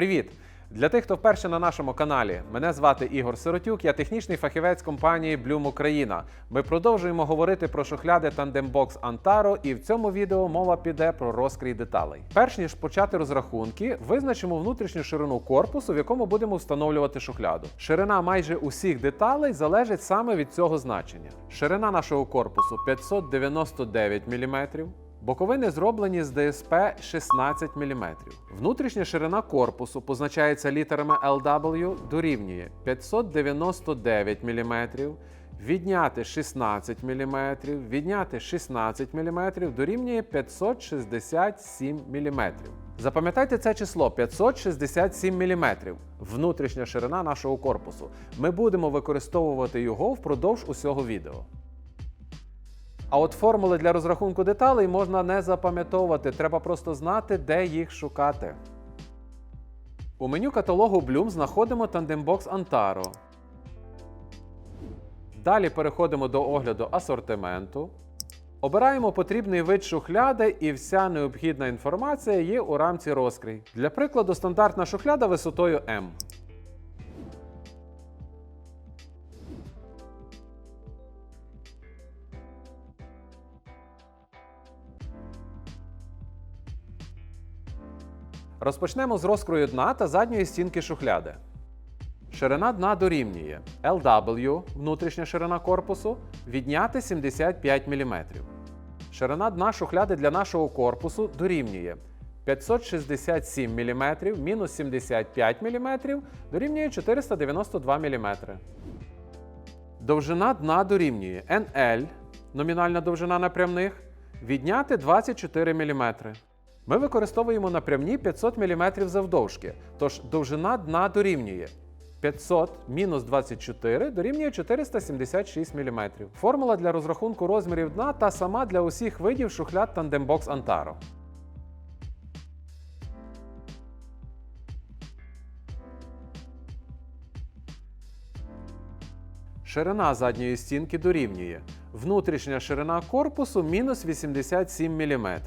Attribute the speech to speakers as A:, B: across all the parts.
A: Привіт! Для тих, хто вперше на нашому каналі, мене звати Ігор Сиротюк, я технічний фахівець компанії Bloom Україна. Ми продовжуємо говорити про шухляди Box Antaro, і в цьому відео мова піде про розкрій деталей. Перш ніж почати розрахунки, визначимо внутрішню ширину корпусу, в якому будемо встановлювати шухляду. Ширина майже усіх деталей залежить саме від цього значення. Ширина нашого корпусу 599 мм. Боковини зроблені з ДСП 16 мм. Внутрішня ширина корпусу позначається літерами LW дорівнює 599 мм, відняти 16 мм, відняти 16 мм дорівнює 567 мм. Запам'ятайте це число 567 мм. Внутрішня ширина нашого корпусу. Ми будемо використовувати його впродовж усього відео. А от формули для розрахунку деталей можна не запам'ятовувати, треба просто знати, де їх шукати. У меню каталогу Bloom знаходимо Box Antaro. Далі переходимо до огляду асортименту. Обираємо потрібний вид шухляди і вся необхідна інформація є у рамці розкрій. Для прикладу, стандартна шухляда висотою M. Розпочнемо з розкрою дна та задньої стінки шухляди. Ширина дна дорівнює LW, внутрішня ширина корпусу, відняти 75 мм. Ширина дна шухляди для нашого корпусу дорівнює 567 мм мінус 75 мм дорівнює 492 мм. Довжина дна дорівнює NL, номінальна довжина напрямних, відняти 24 мм. Ми використовуємо напрямні 500 мм завдовжки, тож довжина дна дорівнює 500 мінус 24 дорівнює 476 мм. Формула для розрахунку розмірів дна та сама для усіх видів шухляд Box Antaro. Ширина задньої стінки дорівнює внутрішня ширина корпусу мінус 87 мм.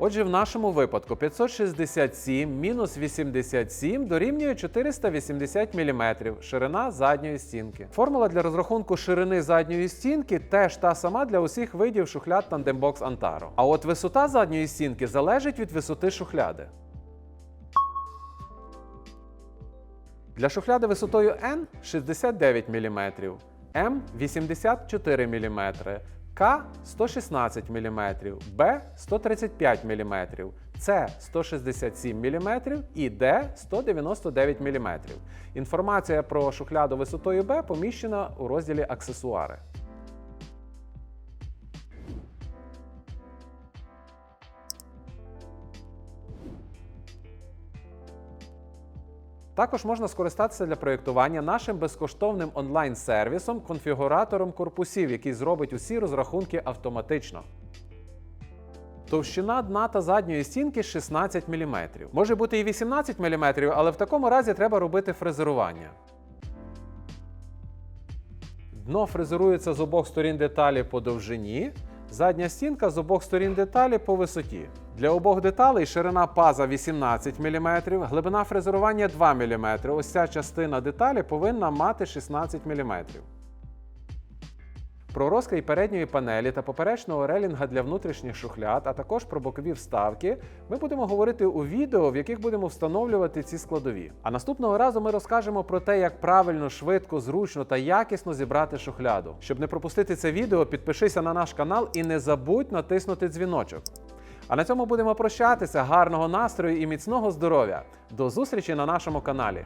A: Отже, в нашому випадку 567 мінус 87 дорівнює 480 мм ширина задньої стінки. Формула для розрахунку ширини задньої стінки теж та сама для усіх видів шухляд Box Antaro. А от висота задньої стінки залежить від висоти шухляди. Для шухляди висотою N 69 мм, М 84 мм, К 116 мм, Б 135 мм, С 167 мм і Д 199 мм. Інформація про шухляду висотою Б поміщена у розділі Аксесуари. Також можна скористатися для проєктування нашим безкоштовним онлайн-сервісом, конфігуратором корпусів, який зробить усі розрахунки автоматично. Товщина дна та задньої стінки 16 мм. Може бути і 18 мм, але в такому разі треба робити фрезерування. Дно фрезерується з обох сторін деталі по довжині, задня стінка з обох сторін деталі по висоті. Для обох деталей ширина паза 18 мм, глибина фрезерування 2 мм. Ось ця частина деталі повинна мати 16 мм. Про розкрій передньої панелі та поперечного релінга для внутрішніх шухляд, а також про бокові вставки, ми будемо говорити у відео, в яких будемо встановлювати ці складові. А наступного разу ми розкажемо про те, як правильно, швидко, зручно та якісно зібрати шухляду. Щоб не пропустити це відео, підпишися на наш канал і не забудь натиснути дзвіночок. А на цьому будемо прощатися. Гарного настрою і міцного здоров'я! До зустрічі на нашому каналі!